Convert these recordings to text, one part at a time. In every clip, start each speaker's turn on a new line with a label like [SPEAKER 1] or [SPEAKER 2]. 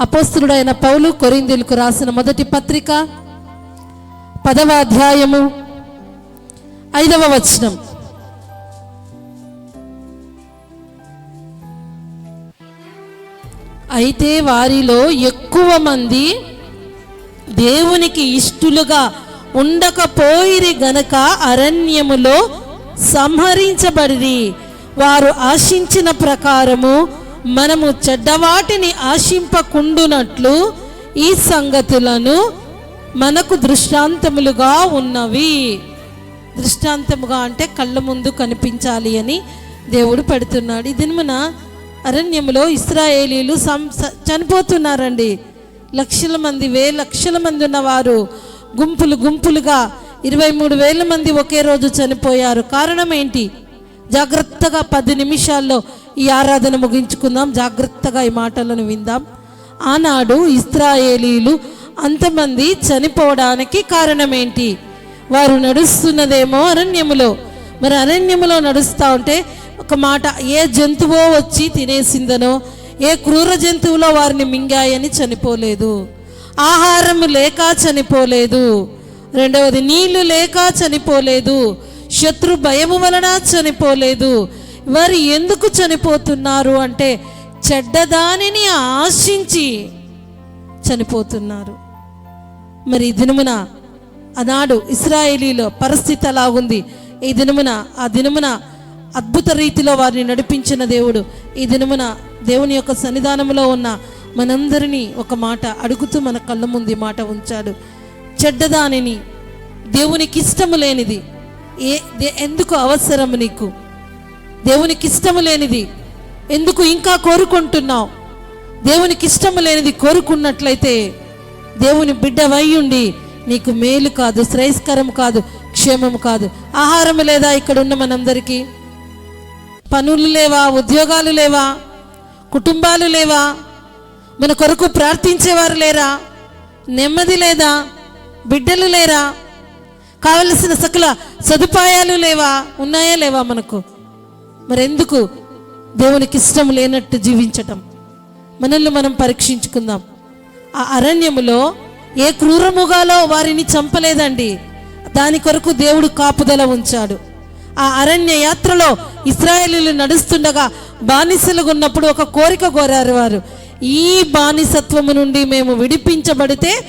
[SPEAKER 1] అపోస్తుడైన పౌలు కొరిందీలకు రాసిన మొదటి పత్రిక పదవ అధ్యాయము ఐదవ వచనం. అయితే వారిలో ఎక్కువ మంది దేవునికి ఇష్టలుగా ఉండకపోయిరి గనక అరణ్యములో సంహరించబడిరి. వారు ఆశించిన ప్రకారము మనము చెడ్డవాటిని ఆశింపకుండునట్లు ఈ సంగతులను మనకు దృష్టాంతములుగా ఉన్నవి. దృష్టాంతముగా అంటే కళ్ళ ముందు కనిపించాలి అని దేవుడు పెడుతున్నాడు. దినమున అరణ్యములో ఇస్రాయేలీలు సం స- చనిపోతున్నారండి. లక్షల మంది వే లక్షల మంది ఉన్నవారు గుంపులు గుంపులుగా ఇరవై మూడు వేల మంది ఒకే రోజు చనిపోయారు. కారణం ఏంటి? జాగ్రత్తగా పది నిమిషాల్లో ఈ ఆరాధన ముగించుకుందాం. జాగ్రత్తగా ఈ మాటలను విందాం. ఆనాడు ఇస్రాయేలీలు అంతమంది చనిపోవడానికి కారణమేంటి? వారు నడుస్తున్నదేమో అరణ్యములో. మరి అరణ్యములో నడుస్తూ ఉంటే ఒక మాట ఏ జంతువో వచ్చి తినేసిందనో ఏ క్రూర జంతువులో వారిని మింగాయని చనిపోలేదు. ఆహారం లేక చనిపోలేదు. రెండవది నీళ్ళు లేక చనిపోలేదు. శత్రు భయము వలన చనిపోలేదు. వారు ఎందుకు చనిపోతున్నారు అంటే చెడ్డదానిని ఆశించి చనిపోతున్నారు. మరి ఈ దినమున ఆనాడు ఇస్రాయేలీలో పరిస్థితి అలా ఉంది. ఈ దినమున ఆ దినమున అద్భుత రీతిలో వారిని నడిపించిన దేవుడు ఈ దినమున దేవుని యొక్క సన్నిధానంలో ఉన్న మనందరినీ ఒక మాట అడుగుతూ మన కళ్ళ ముందు మాట ఉంచాడు. చెడ్డదానిని దేవునికి ఇష్టము లేనిది ఏ దే- ఎందుకు అవసరం నీకు? దేవునికి ఇష్టము లేనిది ఎందుకు ఇంకా కోరుకుంటున్నావు? దేవునికి ఇష్టము లేనిది కోరుకున్నట్లయితే దేవుని బిడ్డవై ఉండి నీకు మేలు కాదు శ్రేయస్కరం కాదు క్షేమం కాదు. ఆహారం లేదా ఇక్కడ ఉన్న మనందరికీ? పనులు లేవా? ఉద్యోగాలు లేవా? కుటుంబాలు లేవా? మన కొరకు ప్రార్థించేవారు లేరా? నెమ్మది లేదా? బిడ్డలు లేరా? కావలసిన సకల సదుపాయాలు లేవా? ఉన్నాయా లేవా మనకు? మరెందుకు దేవునికి ఇష్టం లేనట్టు జీవించటం? మనల్ని మనం పరీక్షించుకుందాం. ఆ అరణ్యములో ఏ క్రూరముగాలో వారిని చంపలేదండి. దాని కొరకు దేవుడు కాపుదల ఉంచాడు. ఆ అరణ్య యాత్రలో ఇస్రాయేలీలు నడుస్తుండగా బానిసలుగా ఉన్నప్పుడు ఒక కోరిక కోరారు వారు. ఈ బానిసత్వము నుండి మేము విడిపించబడితే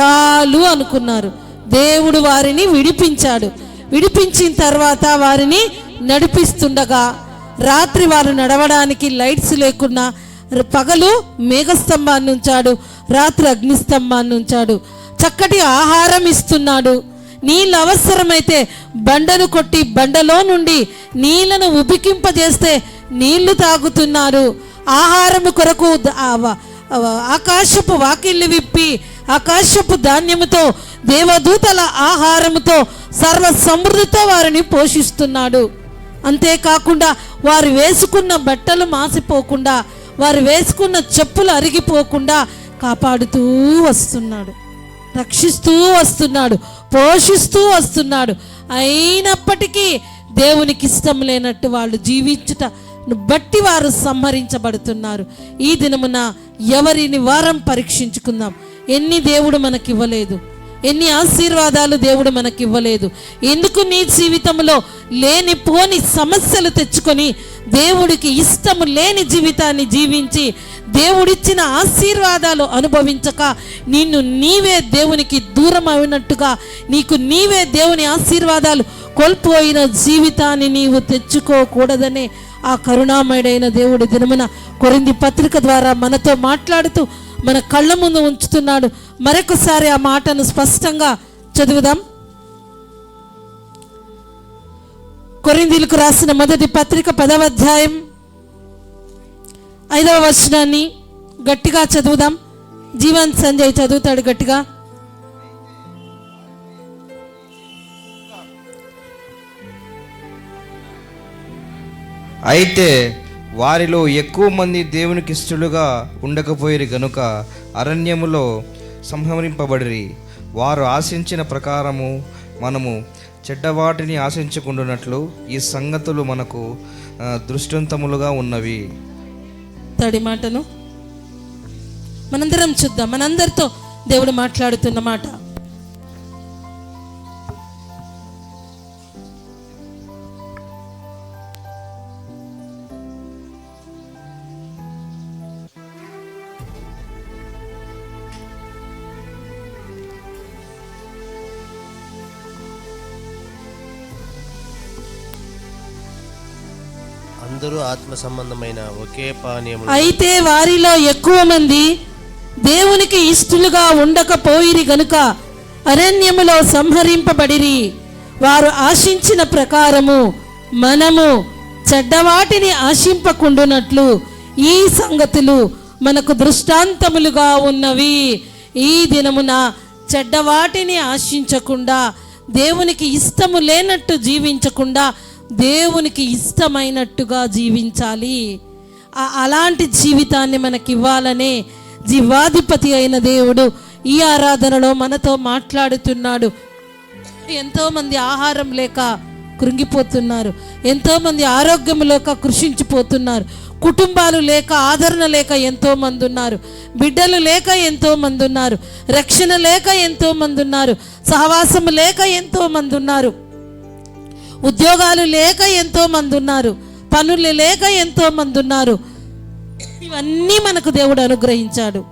[SPEAKER 1] చాలు అనుకున్నారు. దేవుడు వారిని విడిపించాడు. విడిపించిన తర్వాత వారిని నడిపిస్తుండగా రాత్రి వారు నడవడానికి లైట్స్ లేకుండా పగలు మేఘస్తంభాన్ని ఉంచాడు రాత్రి అగ్నిస్తంభాన్ని ఉంచాడు. చక్కటి ఆహారం ఇస్తున్నాడు. నీళ్ళు అవసరమైతే బండను కొట్టి బండలో నుండి నీళ్ళను ఉబికింపజేస్తే నీళ్ళు తాగుతున్నారు. ఆహారము కొరకు ఆకాశపు వాకిళ్ళు విప్పి ఆకాశపు ధాన్యముతో దేవదూతల ఆహారముతో సర్వ సమృద్ధితో వారిని పోషిస్తున్నాడు. అంతేకాకుండా వారు వేసుకున్న బట్టలు మాసిపోకుండా వారు వేసుకున్న చెప్పులు అరిగిపోకుండా కాపాడుతూ వస్తున్నాడు. రక్షిస్తూ వస్తున్నాడు. పోషిస్తూ వస్తున్నాడు. అయినప్పటికీ దేవునికి ఇష్టం లేనట్టు వాళ్ళు జీవించుట బట్టి వారు సంహరించబడుతున్నారు. ఈ దినమున ఎవరిని వారం పరీక్షించుకుందాం? ఎన్ని దేవుడు మనకి ఇవ్వలేదు ఎన్ని ఆశీర్వాదాలు దేవుడు మనకి ఇవ్వలేదు ఎందుకు నీ జీవితంలో లేని పోని సమస్యలు తెచ్చుకొని దేవుడికి ఇష్టము లేని జీవితాన్ని జీవించి దేవుడిచ్చిన ఆశీర్వాదాలు అనుభవించక నిన్ను నీవే దేవునికి దూరం అయినట్టుగా నీకు నీవే దేవుని ఆశీర్వాదాలు కోల్పోయిన జీవితాన్ని నీవు తెచ్చుకోకూడదనే ఆ కరుణామయుడైన దేవుడి దినమున కొరింది పత్రిక ద్వారా మనతో మాట్లాడుతూ మన కళ్ళ ముందు ఉంచుతున్నాడు. మరొకసారి ఆ మాటను స్పష్టంగా చదువుదాం. కొరిందీలకు రాసిన మొదటి పత్రిక పదవ అధ్యాయం ఐదవ వచనాన్ని గట్టిగా చదువుదాం. జీవన్ సంజయ్ చదువుతాడు గట్టిగా.
[SPEAKER 2] అయితే వారిలో ఎక్కువ మంది దేవునికి ఇష్టలుగా ఉండకపోయేరు గనుక అరణ్యములో సంహరింపబడిరి. వారు ఆశించిన ప్రకారము మనము చెడ్డవాటిని ఆశించుకుంటున్నట్లు ఈ సంగతులు మనకు దృష్టంతములుగా ఉన్నవి.
[SPEAKER 1] తడి మాటను మనందరం చూద్దాం. మనందరితో దేవుడు మాట్లాడుతున్న మాట.
[SPEAKER 3] అందరూ ఆత్మ సంబంధమైన ఒకే పానీయము
[SPEAKER 1] అయితే వారిలో ఎక్కువ మంది దేవునికి ఇష్టలుగా ఉండకపోయిరి గనుక అరణ్యములో సంహరింపబడిరి. వారు ఆశించిన ప్రకారము మనము చెడ్డవాటిని ఆశింపకుండునట్లు ఈ సంగతులు మనకు దృష్టాంతములుగా ఉన్నవి. ఈ దినమున చెడ్డవాటిని ఆశించకుండా దేవునికి ఇష్టము లేనట్టు జీవించకుండా దేవునికి ఇష్టమైనట్టుగా జీవించాలి. ఆ- అలాంటి జీవితాన్ని మనకి ఇవ్వాలనే జీవాధిపతి అయిన దేవుడు ఈ ఆరాధనలో మనతో మాట్లాడుతున్నాడు. ఎంతోమంది ఆహారం లేక కృంగిపోతున్నారు. ఎంతోమంది ఆరోగ్యం లేక కృషించిపోతున్నారు. కుటుంబాలు లేక ఆదరణ లేక ఎంతోమంది ఉన్నారు బిడ్డలు లేక ఎంతోమంది ఉన్నారు రక్షణ లేక ఎంతోమంది ఉన్నారు సహవాసం లేక ఎంతోమంది ఉన్నారు ఉద్యోగాలు లేక ఎంతో మంది ఉన్నారు. పనులు లేక ఎంతో మంది ఉన్నారు. ఇవన్నీ మనకు దేవుడు అనుగ్రహించాడు.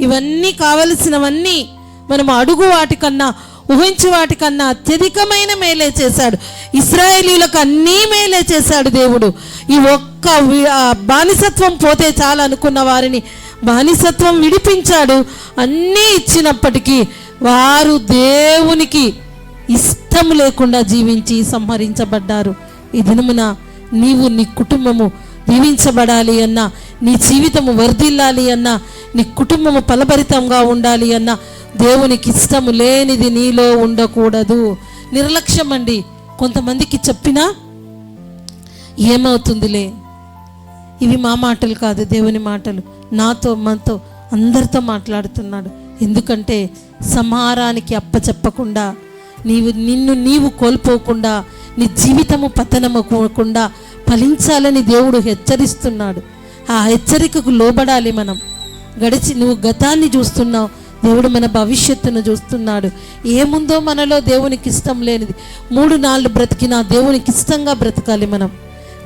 [SPEAKER 1] ఇవన్నీ కావలసినవన్నీ మనం అడుగు వాటికన్నా ఊహించు వాటికన్నా అత్యధికమైన మేలే చేశాడు. ఇస్రాయేలీలకు అన్నీ మేలే చేశాడు దేవుడు. ఈ ఒక్క బానిసత్వం పోతే చాలా అనుకున్న వారిని బానిసత్వం విడిపించాడు. అన్నీ ఇచ్చినప్పటికీ వారు దేవునికి ఇష్టం లేకుండా జీవించి సంహరించబడ్డారు. ఈ దినమున నీవు నీ కుటుంబము దీవించబడాలి అన్నా నీ జీవితము వర్ధిల్లాలి అన్నా నీ కుటుంబము ఫలభరితంగా ఉండాలి అన్నా దేవునికి ఇష్టము లేనిది నీలో ఉండకూడదు. నిర్లక్ష్యం అండి కొంతమందికి చెప్పినా ఏమవుతుందిలే? ఇవి మా మాటలు కాదు దేవుని మాటలు. నాతో మనతో అందరితో మాట్లాడుతున్నాడు. ఎందుకంటే సంహారానికి అప్పచెప్పకుండా నీవు నిన్ను నీవు కోల్పోకుండా నీ జీవితము పతనమకుండా ఫలించాలని దేవుడు హెచ్చరిస్తున్నాడు. ఆ హెచ్చరికకు లోబడాలి మనం. గడిచి నువ్వు గతాన్ని చూస్తున్నావు దేవుడు మన భవిష్యత్తును చూస్తున్నాడు. ఏముందో మనలో దేవునికి ఇష్టం లేనిది. మూడు నాళ్ళు బ్రతికినా దేవునికి ఇష్టంగా బ్రతకాలి మనం.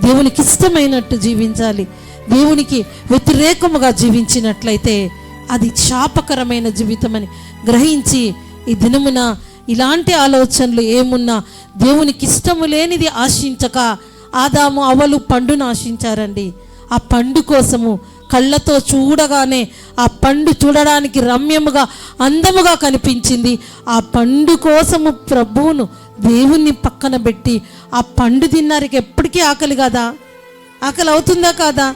[SPEAKER 1] దేవునికి ఇష్టమైనట్టు జీవించాలి. దేవునికి వ్యతిరేకముగా జీవించినట్లయితే అది శాపకరమైన జీవితమని గ్రహించి ఈ దినమున ఇలాంటి ఆలోచనలు ఏమున్నా దేవునికి ఇష్టము లేనిది ఆశించక ఆదాము అవలు పండును ఆశించారండి. ఆ పండు కోసము కళ్ళతో చూడగానే ఆ పండు చూడడానికి రమ్యముగా అందముగా కనిపించింది. ఆ పండు కోసము ప్రభువును దేవుణ్ణి పక్కన పెట్టి ఆ పండు తిన్నారికి ఎప్పటికీ ఆకలి కదా? ఆకలి అవుతుందా కాదా?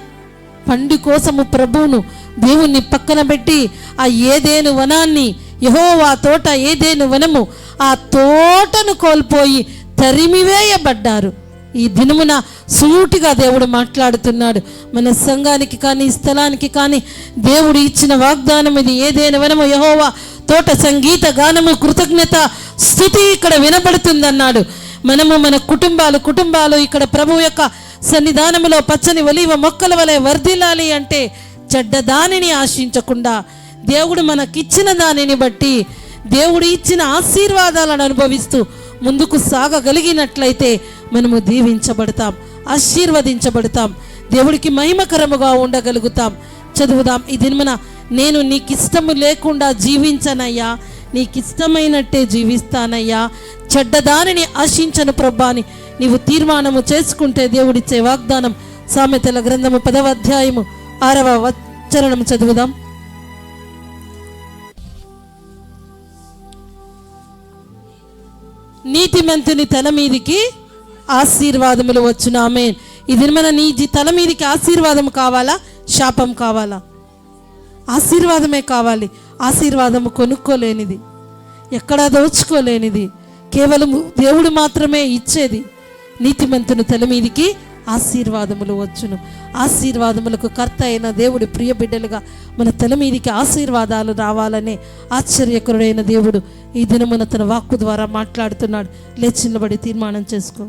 [SPEAKER 1] పండు కోసము ప్రభువును దేవుణ్ణి పక్కన పెట్టి ఆ ఏదేను వనాన్ని యహోవా తోట ఏదేను వనము? ఆ తోటను కోల్పోయి తరిమివేయబడ్డారు. ఈ దినమున సూటిగా దేవుడు మాట్లాడుతున్నాడు. మన సంఘానికి కానీ స్థలానికి కానీ దేవుడు ఇచ్చిన వాగ్దానం ఇది ఏదైనా వనము? యహోవా తోట సంగీత గానము కృతజ్ఞత స్థుతి ఇక్కడ వినబడుతుందన్నాడు. మనము మన కుటుంబాలు కుటుంబాలు ఇక్కడ ప్రభు యొక్క సన్నిధానములో పచ్చని ఒలివ మొక్కల వలె వర్ధిల్లాలి అంటే చెడ్డ దానిని ఆశించకుండా దేవుడు మనకిచ్చిన దానిని బట్టి దేవుడు ఇచ్చిన ఆశీర్వాదాలను అనుభవిస్తూ ముందుకు సాగగలిగినట్లయితే మనము దీవించబడతాం ఆశీర్వదించబడతాం దేవుడికి మహిమకరముగా ఉండగలుగుతాం. చదువుదాం ఈ దినమున నేను నీకు ఇష్టము లేకుండా జీవించనయ్యా నీకు ఇష్టమైనట్టే జీవిస్తానయ్యా. చెడ్డదానిని ఆశించను ప్రభాని నీవు తీర్మానము చేసుకుంటే దేవుడిచ్చే వాగ్దానం సామెతల గ్రంథము పదవ అధ్యాయము ఆరవ వచరణము చదువుదాం. నీతిమంతుని తల మీదికి ఆశీర్వాదములు వచ్చును ఆమె ఇది మన నీ తల మీదికి ఆశీర్వాదం కావాలా? శాపం కావాలా? ఆశీర్వాదమే కావాలి. ఆశీర్వాదము కొనుక్కోలేనిది. ఎక్కడా దోచుకోలేనిది. కేవలం దేవుడు మాత్రమే ఇచ్చేది నీతిమంతుని తల మీదికి ఆశీర్వాదములు వచ్చును. ఆశీర్వాదములకు కర్త అయిన దేవుడు ప్రియ బిడ్డలుగా మన తల మీదికి ఆశీర్వాదాలు రావాలనే ఆశ్చర్యకరుడైన దేవుడు ఈ దినమున తన వాక్కు ద్వారా మాట్లాడుతున్నాడు. లేచిల్లబడి తీర్మానం చేసుకో.